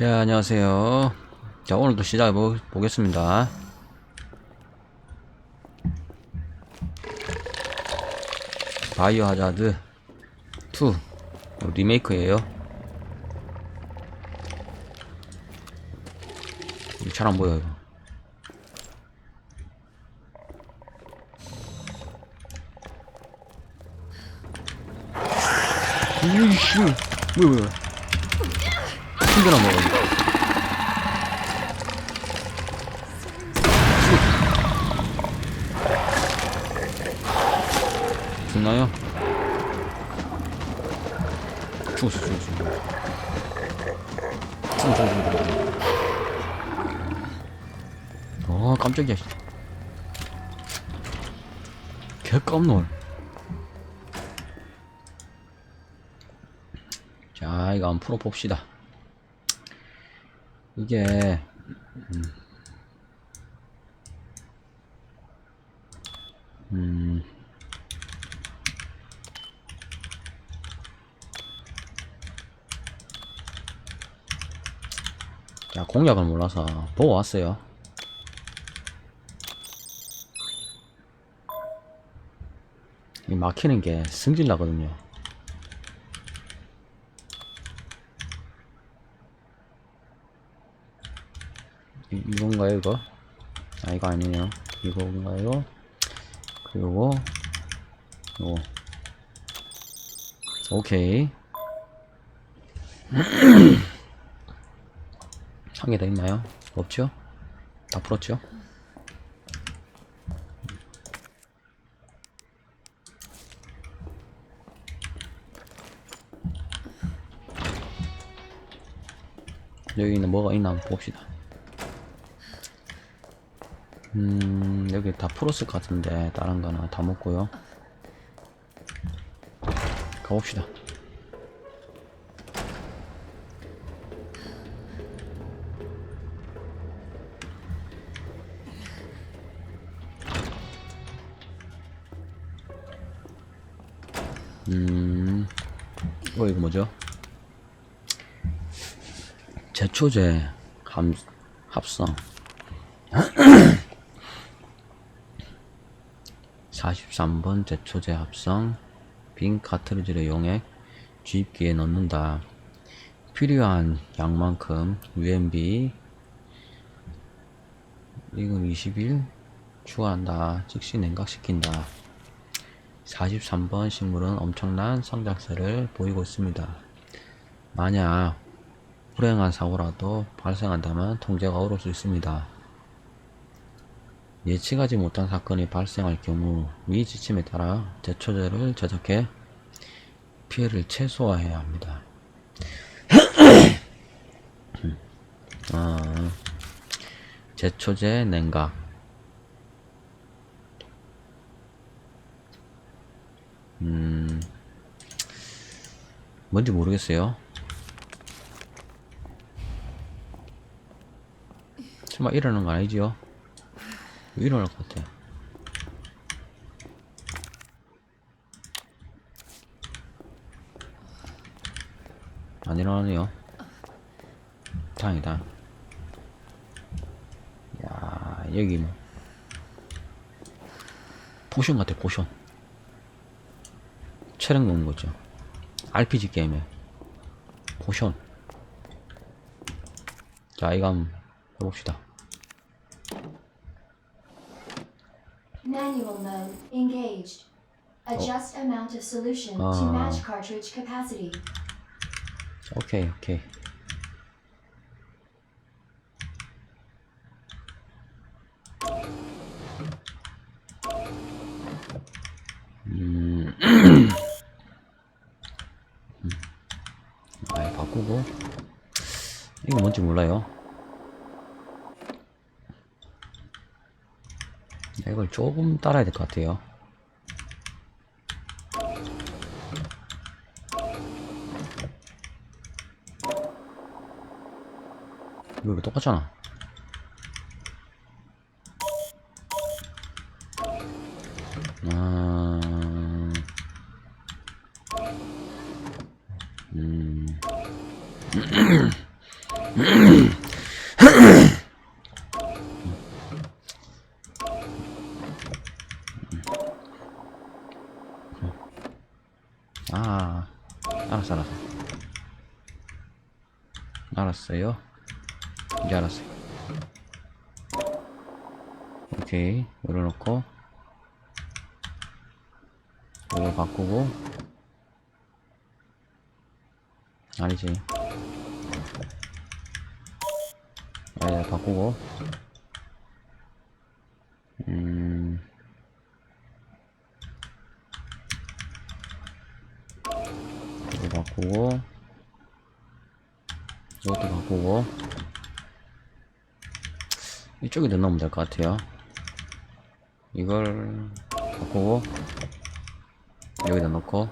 자, 안녕하세요. 자, 오늘도 시작해 보, 보겠습니다. 바이오 하자드 2 리메이크예요. 잘 안 보여, 이거. 이씨, 뭐야, 뭐야. 힘들어 먹어. 죽나요? 죽었어, 죽었어. 죽어, 죽어, 죽어, 죽어. 어, 깜짝이야. 씨. 개 깜놀. 자, 이거 한번 풀어봅시다. 이게, 음, 음, 자, 공략을 몰라서 보고 왔어요. 이 막히는 게 승질 나거든요. 이, 이건가요, 이거? 아, 이거 아니에요. 이건가요? 그리고, 요거. 오케이. 한 개 더 있나요? 없죠? 다 풀었죠? 여기는 뭐가 있나 한번 봅시다. 음, 여기 다 풀었을 것 같은데, 다른 거는 다 먹고요. 가봅시다. 음, 어, 이거 뭐죠? 제초제 함, 합성. 43번 제초제 합성. 빈 카트리지를 이용해 주입기에 넣는다. 필요한 양만큼 UMB 이건 20일 추가한다. 즉시 냉각시킨다. 43번 식물은 엄청난 성장세를 보이고 있습니다. 만약 불행한 사고라도 발생한다면 통제가 어려울 수 있습니다. 예측하지 못한 사건이 발생할 경우 위 지침에 따라 제초제를 제작해 피해를 최소화해야 합니다. 아, 제초제 냉각 음, 뭔지 모르겠어요. 설마 이러는 거 아니지요? 왜 이러는 것 같아? 안 일어나네요. 다행이다. 야, 여기 뭐. 포션 같아, 포션. 체력 먹는 거죠. RPG 게임에. 포션. 자, 이거 한번 해봅시다. Amount of solution to Ah. match cartridge capacity. 자, 오케이, 오케이. 음, 음. 아예 바꾸고 이거 뭔지 몰라요. 이걸 조금 따라야 될 것 같아요. 이거 왜 똑같잖아. 아, 음, 아, 알았어, 알았어. 알았어요. 이제 알았어요. 오케이, 열어놓고, 이걸 바꾸고, 아니지. 아, 바꾸고, 음, 이거 바꾸고. 이것도 바꾸고. 이쪽에도 넣으면 될 것 같아요 이걸 바꾸고 여기다 넣고.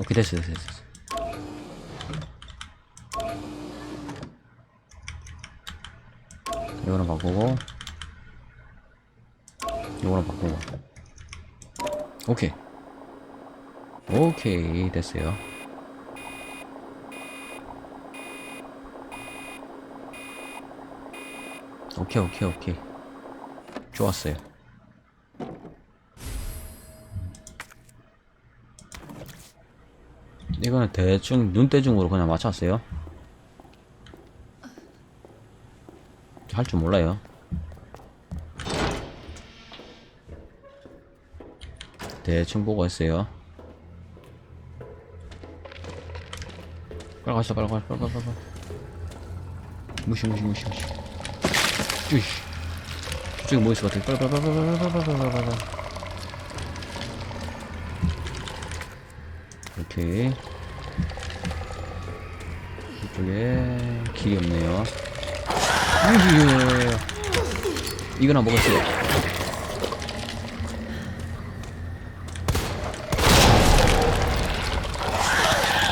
오케이 됐어 됐어 됐어. 이거는 바꾸고. 이거는 바꾸고. 오케이. 오케이 됐어요 오케이 오케이 오케이. 좋았어요. 이거는 대충 눈대중으로 그냥 맞췄어요? 할 줄 몰라요. 대충 보고 했어요. 빨리 가시다 빨리 빨리 빨리 빨리. 무시 무시 무시 무시 으이씨 저쪽에 뭐 있을 것 같아? 빨리 이렇게 이쪽에 길이 없네요. 으이씨 이거나 먹었어요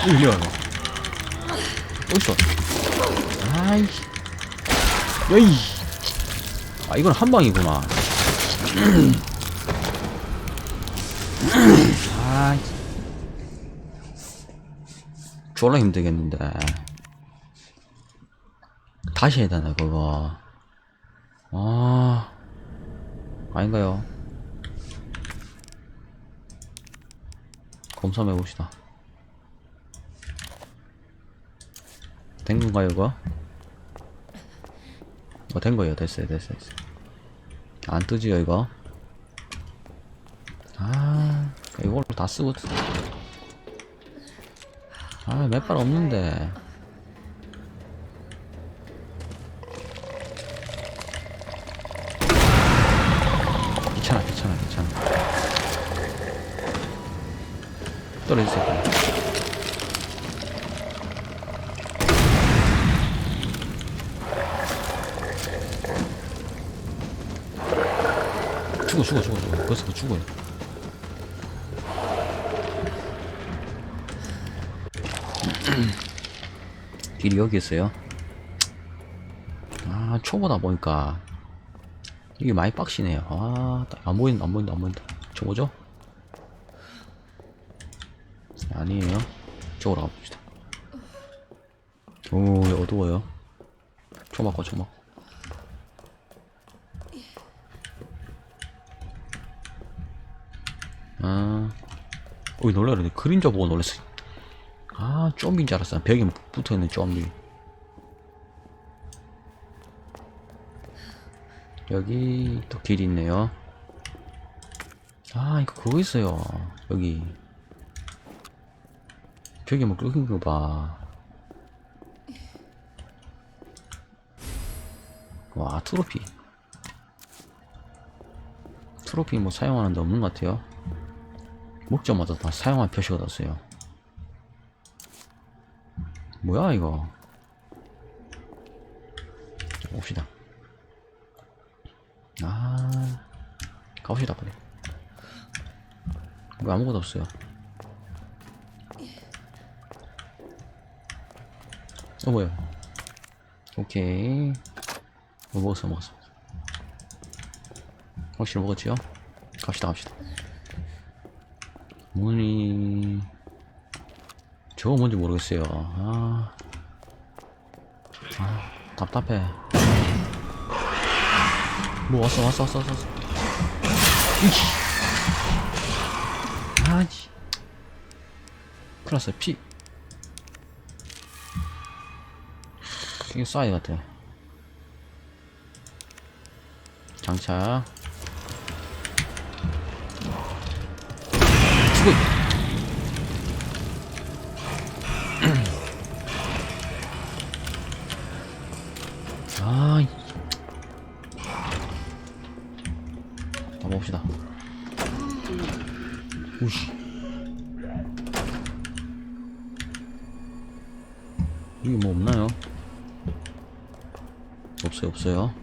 으이야 어딨어? 아이씨. 여이 아 이건 한 방이구나 아 졸라 힘들겠는데 다시 해야 되나 그거 아 아닌가요 검사 해 봅시다 된 건가요 이거? 어, 된 거예요. 됐어요, 됐어요, 됐어요. 안 뜨지요, 이거? 아, 이걸로 다 쓰고. 아, 몇발 없는데. 귀찮아, 귀찮아, 귀찮아. 떨어지세요. 죽어, 죽어, 죽어, 죽어. 벌써 그 죽어요. 길이 여기 있어요. 아, 초보다 보니까 이게 많이 빡시네요. 아, 안 보인다, 안 보인다, 안 보인다. 저 뭐죠? 아니에요. 저으로 가봅시다. 오, 어두워요. 초 맞고, 초 맞고. 어이 놀라네. 그림자 보고 놀랐어. 아, 좀비인 줄 알았어. 벽에 붙어 있는 좀비. 여기 또 길이 있네요. 아, 이거 그거 있어요. 여기. 벽에 뭐 끓인 거 봐. 와, 트로피. 트로피 뭐 사용하는 데 없는 것 같아요. 먹자마자 다 사용할 표시가 떴어요. 뭐야 이거? 자, 봅시다. 아, 가봅시다 빨리. 왜 아무것도 없어요? 어 뭐야? 오케이. 뭐 먹었어 먹었어. 확실히 먹었지요? 갑시다 갑시다. 문이 저거 뭔지 모르겠어요. 아, 아 답답해. 뭐 왔어 왔어 왔어 왔어. 이씨. 아지. 클났어 피. 이게 싸이 같아. 장착. 죽어. 아이. 가봅시다. 우씨. 여기 뭐 없나요? 없어요, 없어요.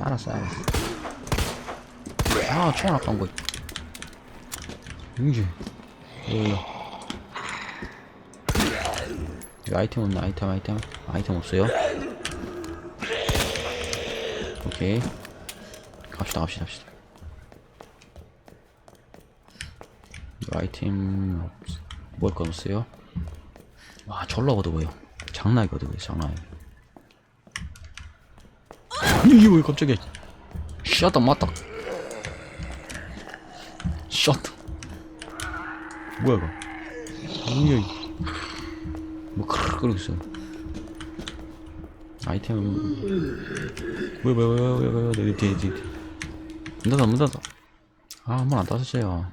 알았어, 알았어. 아, 총알 아까운 거. 이게, 여기. 여기 아이템 없나? 아이템, 아이템. 아이템 없어요? 오케이. 갑시다, 갑시다, 갑시다. 이 아이템, 먹을 거 없어요? 와, 졸라 어두워요. 장난이 어두워요. 아니, 이게 왜 갑자기. 샷다, 맞다. 샷. 뭐야, 이거. 이거. 뭐, 크르르 끓고 있어. 아이템. 뭐야, 뭐야, 뭐야, 뭐야, 뭐야, 뒤에, 뒤에, 뒤에. 문 닫아, 문 닫아. 아, 문 안 닫았어요.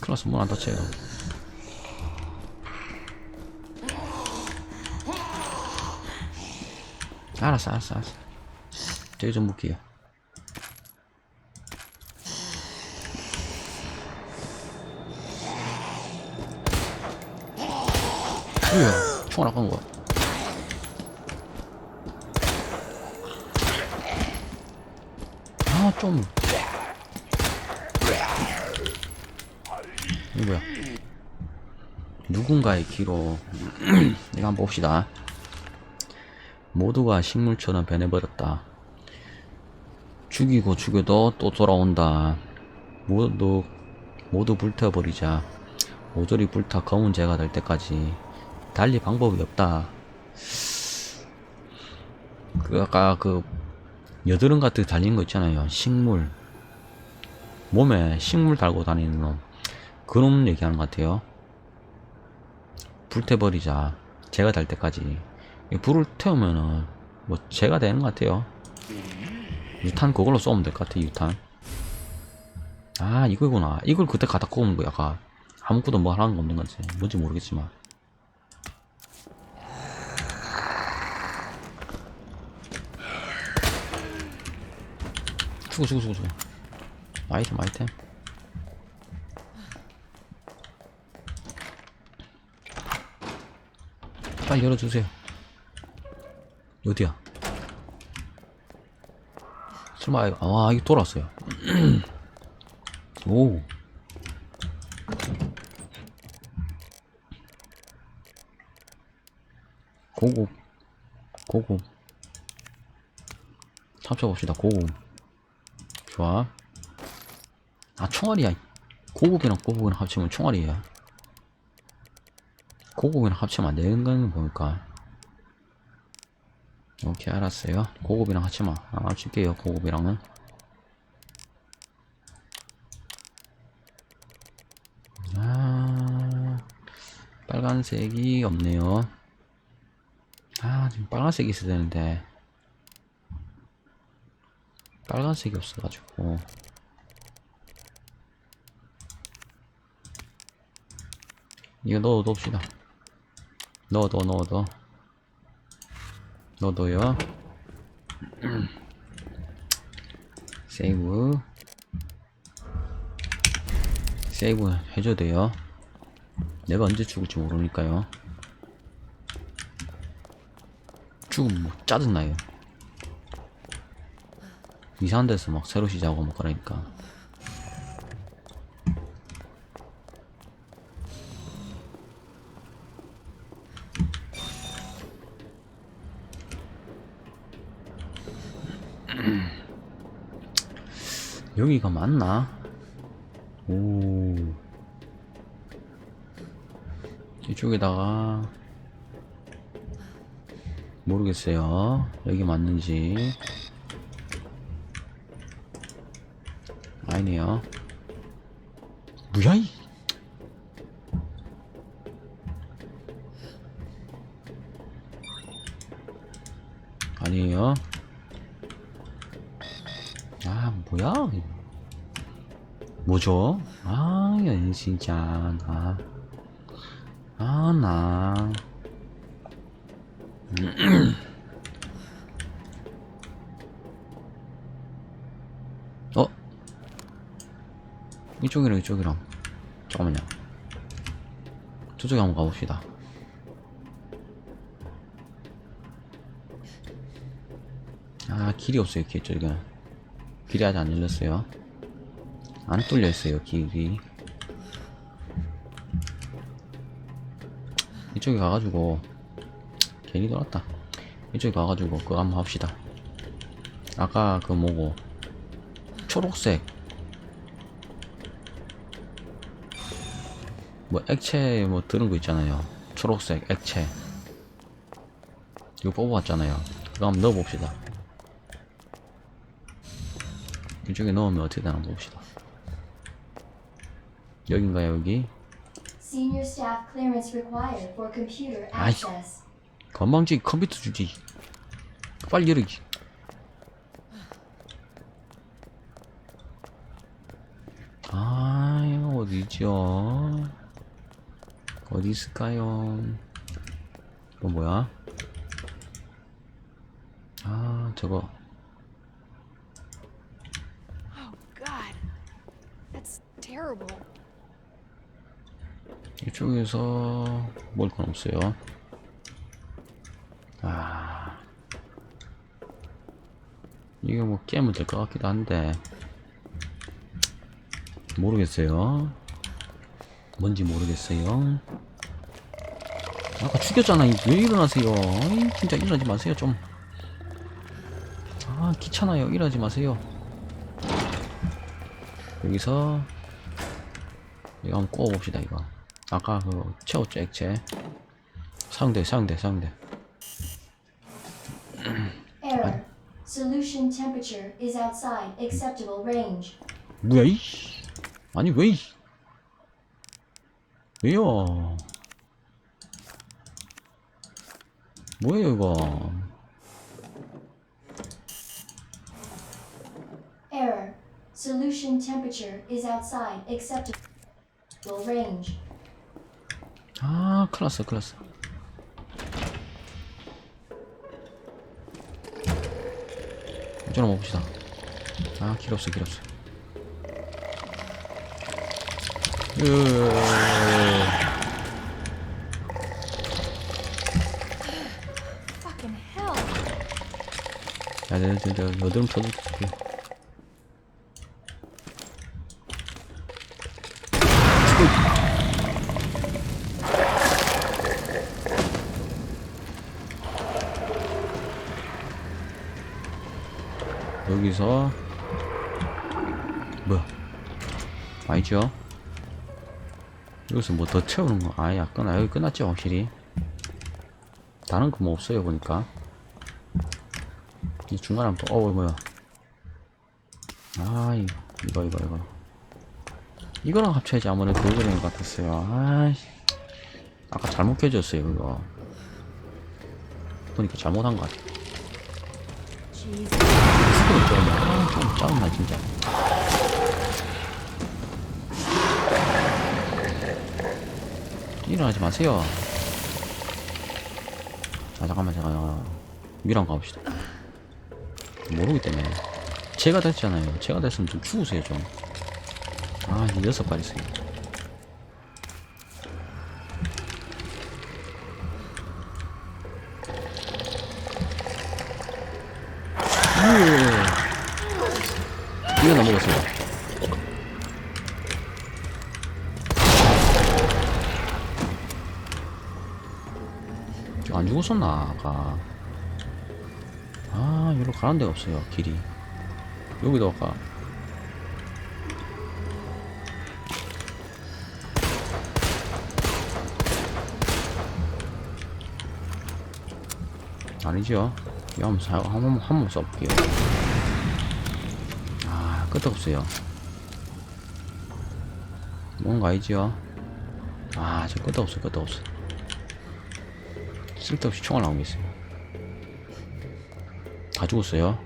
클라스 문안 닫혀요. 알았어, 알았어, 알았어. 저기 좀 볼게요. 뭐야? 총알 아까운 거야. 아, 좀. 이거 뭐야? 누군가의 기로. 이거 한번 봅시다. 모두가 식물처럼 변해버렸다. 죽이고 죽여도 또 돌아온다. 모두, 모두 불태워버리자. 모조리 불타 검은 재가 될 때까지. 달리 방법이 없다. 그, 아까 그, 여드름 같은 달린 거 있잖아요. 식물. 몸에 식물 달고 다니는 놈. 그놈 얘기하는 것 같아요. 불태버리자. 재가 될 때까지. 이 불을 태우면은, 뭐, 재가 되는 것 같아요. 유탄 그걸로 쏘면 될 것 같아, 유탄. 아, 이거구나. 이걸 그때 갖다 꼽은 거야, 아까. 아무것도 뭐 하는 거 없는 거지. 뭔지 모르겠지만. 죽어, 죽어, 죽어, 죽어. 아이템, 아이템. 빨리 열어주세요. 어디야? 설마, 이거- 아, 이거 돌았어요. 오. 고급. 고급. 합쳐봅시다, 고급. 좋아. 아, 총알이야. 고급이랑 고급이랑 합치면 총알이에요. 고급이랑 합치면 안 되는 건 보니까. 오케이, 알았어요. 고급이랑 합치면 안 합칠게요, 고급이랑은. 아, 빨간색이 없네요. 아, 지금 빨간색이 있어야 되는데. 빨간색이 없어가지고. 이거 넣어 둡시다. 넣어, 넣어, 넣어, 넣어. 넣어, 넣어요. 세이브. 세이브 해줘야 돼요. 내가 언제 죽을지 모르니까요. 죽으면 뭐 짜증나요. 이상한 데서 막 새로 시작하고 막 그러니까. 여기가 맞나? 오. 이쪽에다가 모르겠어요. 여기 맞는지. 아니네요. 뭐야 이? 아니에요. 아 뭐야? 뭐죠? 아, 연 진짜 나. 아, 나. 어? 이쪽이랑 이쪽이랑. 잠깐만요. 저쪽에 한번 가봅시다. 아, 길이 없어요, 길, 저기가. 길이 아직 안 열렸어요. 안 뚫려 있어요, 길이. 이쪽에 가가지고, 괜히 돌았다. 이쪽에 가가지고, 그거 한번 합시다. 아까 그 뭐고, 초록색. 뭐, 액체 뭐 들은 거 있잖아요. 초록색 액체. 이거 뽑아왔잖아요. 그거 한번 넣어봅시다. 이쪽에 넣으면 어떻게 되나 봅시다. 여긴가요, 여기? Senior staff clearance required for computer 아이. access. 건방지 컴퓨터 주지. 빨리 열기. 아, 이거 어디죠? 어디 있을까요? 이거 뭐야? 아, 저거. Oh, God. That's terrible. 이쪽에서 먹을 건 없어요. 아. 이게 뭐 깨면 될 것 같기도 한데. 모르겠어요. 뭔지 모르겠어요. 아까 죽였잖아. 왜 일어나세요? 아이, 진짜 일어나지 마세요, 좀. 아, 귀찮아요. 일어나지 마세요. 여기서 이거 한번 구워봅시다 이거 아까 그 채웠죠 액체 사용돼 사용돼 사용돼 Error. Solution temperature is outside acceptable range. 뭐야 이 아니 왜 이? 왜요 뭐예요 이거 Error. Solution temperature is outside acceptable range. 아 큰일 났어 큰일 났어 이쪽으로 먹읍시다 아 길 없어 길 없어 으. 야, 내, 내, 내, 여드름 터질게. 여기서 뭐야 아니죠 여기서 뭐 더 채우는 거 아예 약간 아 여기 끝났죠 확실히 다른 거 뭐 없어요 보니까 이 중간에 한번 또, 어, 뭐야. 아, 이거, 이거, 이거, 이거. 이거랑 합쳐야지 아무래도 그거 그린 것 같았어요. 아이씨. 아까 잘못 켜졌어요, 이거. 보니까 잘못한 것 같아. 스크린 때문에, 아, 좀 짜증나, 진짜. 일어나지 마세요. 아, 잠깐만, 잠깐만. 위랑 가봅시다. 모르기 때문에 제가 됐잖아요 제가 됐으면 좀 죽으세요 좀아 여섯 발 있어요 가는 데가 없어요 길이. 여기도 아까. 아니죠. 이 한번 사, 한, 번, 한번 써볼게요. 아 끝도 없어요. 뭔가 알죠. 아저 끝없어 끝도 없어 쓸데없이 총알 나오고 있어요. 다 죽었어요.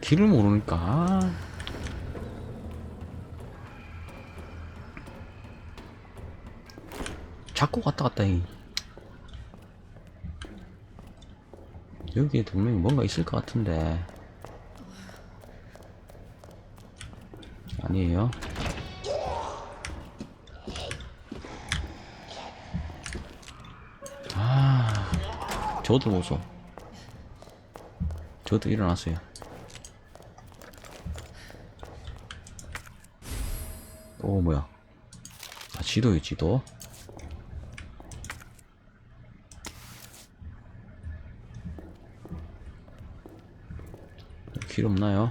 길을 모르니까. 아. 자꾸 왔다 갔다 해. 여기에 분명히 뭔가 있을 것 같은데. 아니에요. 아 저도 보소 저도 일어났어요 오 뭐야 아 지도요 지도 길 없나요?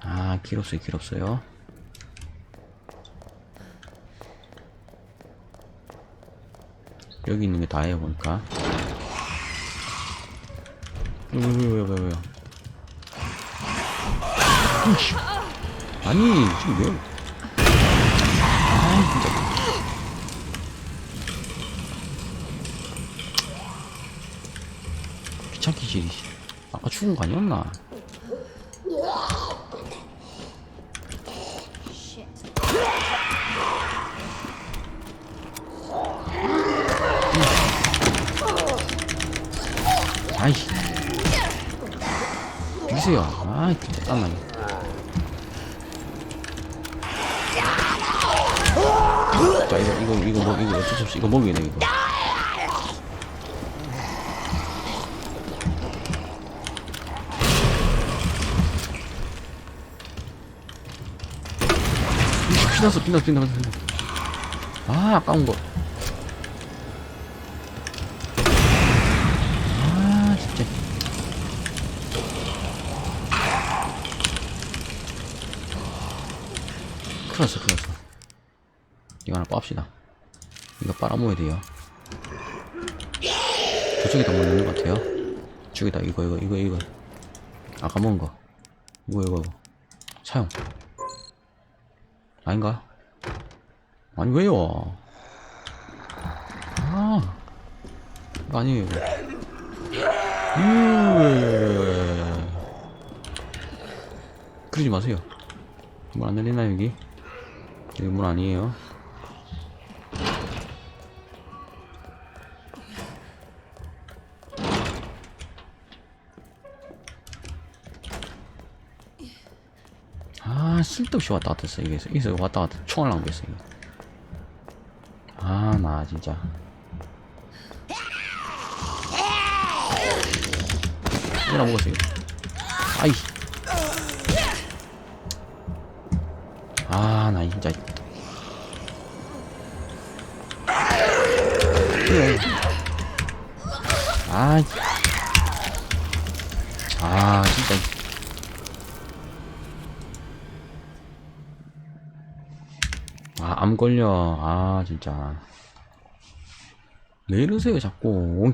아, 길 없어요, 길 없어요. 여기 있는 게 다예요, 보니까. 왜, 왜, 왜, 왜. 아니, 지금 왜. 아, 진짜. 귀찮게 지리. 아까 죽은 거 아니었나? 아이. 비세요. 아, 진짜 땀나네. 자, 이거, 이거, 이거, 뭐, 이거 어쩔 수 없이 이거 돼, 이거. 피났어, 피났어, 피났어. 아, 아까운 거. 아, 진짜. 큰일 났어, 큰일 났어. 이거 하나 빱시다. 이거 빨아모아야 돼요. 저쪽에다 뭐 넣는 것 같아요. 저기다, 이거, 이거, 이거, 이거. 아까 먹은 거. 이거, 이거, 이거. 사용. 아닌가? 아니, 왜요? 아. 아니에요. 으... 그러지 마세요. 문 안 열리나 여기? 여기 문 아니에요. 쓸데없이 왔다 갔다 했어. 이게 여기서 왔다 갔다 총알 나온 거 있어 이게 아 나 진짜. 이나 먹었어 이거. 아이. 아 나 진짜. 아, 아 진짜 아, 암 걸려. 아, 진짜. 왜 이러세요, 자꾸.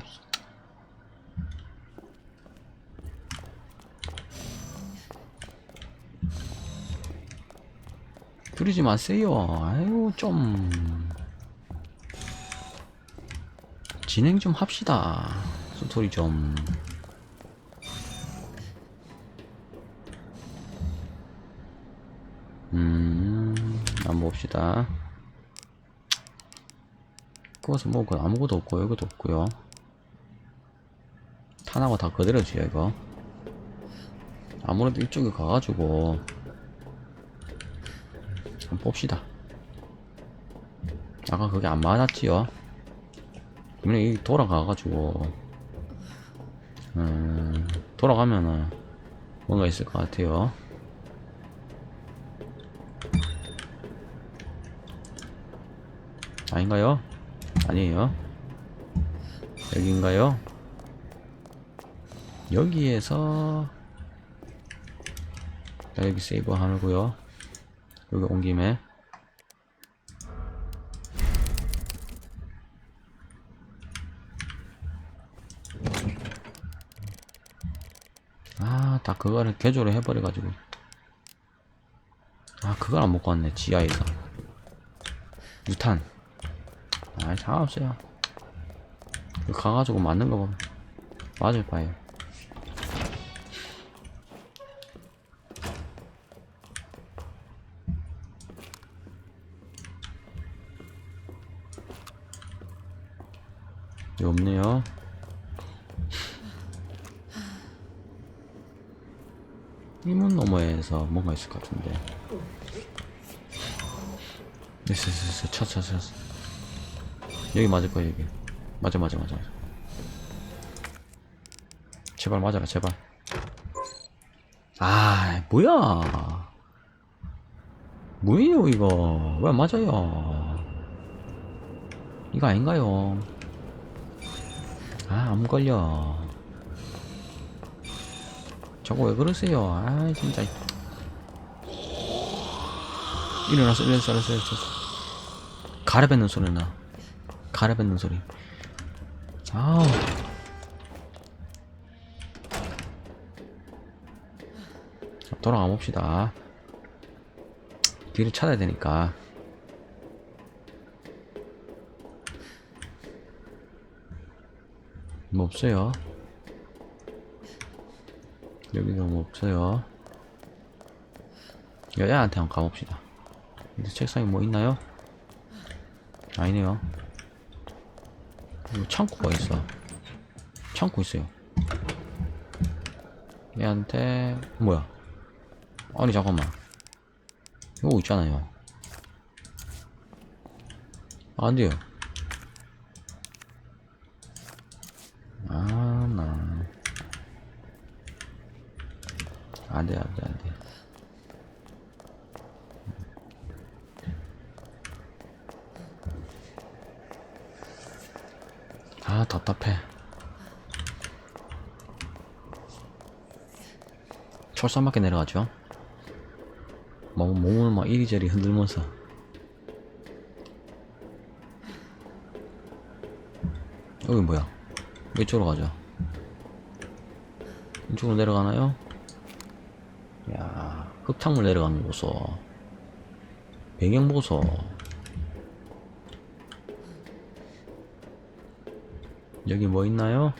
그러지 마세요. 아유, 좀. 진행 좀 합시다. 소리 좀. 음, 한번 봅시다. 그것은 뭐, 그 아무것도 없고, 여기도 없고요 탄하고 다 그대로 지요, 이거. 아무래도 이쪽에 가가지고, 한번 봅시다. 아까 그게 안 맞았지요? 그러면 이 돌아가가지고, 음, 돌아가면은, 뭔가 있을 것 같아요. 아닌가요? 아니에요. 여기인가요? 여기에서 여기 세이브 하고요. 여기 온 김에 아 다 그거를 개조를 해버려가지고 아 그걸 안 먹고 왔네 지하에서 유탄 아, 상관없어요. 가가지고 맞는 거 보면 맞을 바에요. 없네요. 이문 너머에서 뭔가 있을 것 같은데. 됐어, 됐어. 쳤어, 쳤어. 여기 맞을 거야, 여기. 맞아, 맞아, 맞아. 제발 맞아라, 제발. 아, 뭐야. 뭐예요, 이거. 왜안 맞아요? 이거 아닌가요? 아, 안 걸려. 저거 왜 그러세요? 아, 진짜. 일어났어, 일어났어, 일어났어, 일어났어. 가래 뱉는 소리 나. 가래 뱉는 소리. 아우. 자, 돌아가 봅시다. 뒤를 찾아야 되니까. 뭐 없어요. 여기도 뭐 없어요. 여자한테 한번 가봅시다. 근데 책상에 뭐 있나요? 아니네요. 이거 창고가 있어. 창고 있어요. 얘한테 뭐야? 아니 잠깐만. 이거 있잖아요. 아, 안 돼요. 아, 나. 안 돼, 안 돼, 안 돼. 아, 답답해. 철사 맞게 내려가죠. 몸, 몸을 막 이리저리 흔들면서. 여기 뭐야? 이쪽으로 가자. 이쪽으로 내려가나요? 야, 흙탕물 내려가는 보소. 배경 보소. 여기 뭐 있나요?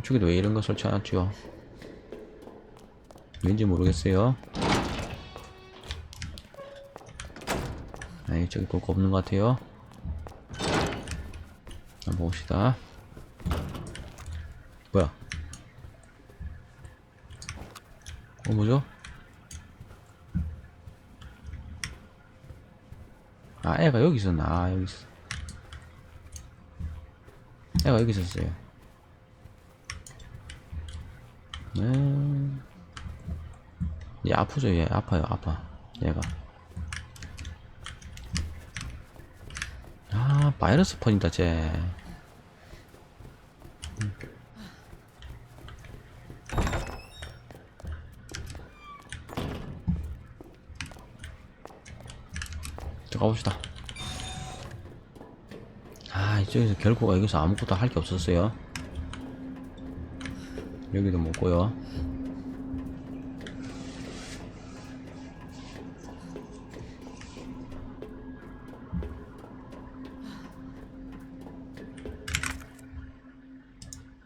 이쪽에도 왜 이런 거 설치해놨죠? 왠지 모르겠어요. 아, 이쪽에 볼거 없는 것 같아요. 한번 봅시다. 뭐야? 어, 뭐죠? 아, 애가 여기 있었나? 아, 여기 있어. 애가 여기 있었어요. 네. 얘 아프죠, 얘. 아파요, 아파. 얘가. 아, 바이러스 퍼진다, 쟤. 들어가 봅시다. 아, 이쪽에서 결국가 여기서 아무것도 할 게 없었어요. 여기도 먹고요.